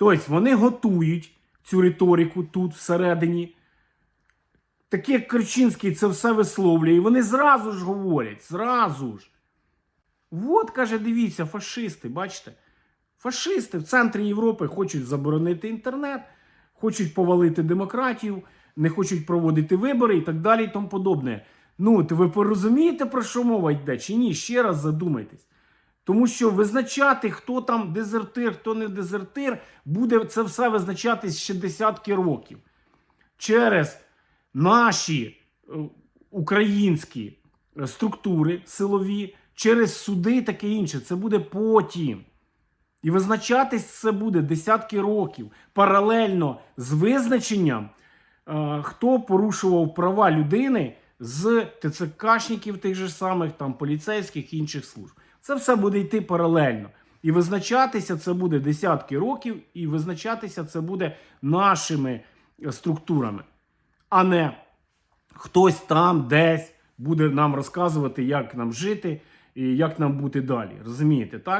Тобто вони готують цю риторику тут всередині. Таке як Керчинський це все висловлює. І вони зразу ж говорять, зразу ж. От, каже, дивіться, фашисти, бачите? Фашисти в центрі Європи хочуть заборонити інтернет, хочуть повалити демократію, не хочуть проводити вибори і так далі і тому подобне. Ну, то ви порозумієте, про що мова йде, чи ні? Ще раз задумайтесь. Тому що визначати, хто там дезертир, хто не дезертир, буде це все визначатись ще десятки років. Через наші е, українські е, структури силові, через суди і таке інше. Це буде потім. І визначатись це буде десятки років паралельно з визначенням, е, хто порушував права людини з ТЦКшників тих же самих, там поліцейських і інших служб. Це все буде йти паралельно. І визначатися це буде десятки років, і визначатися це буде нашими е, структурами, а не хтось там десь буде нам розказувати, як нам жити і як нам бути далі. Розумієте, так?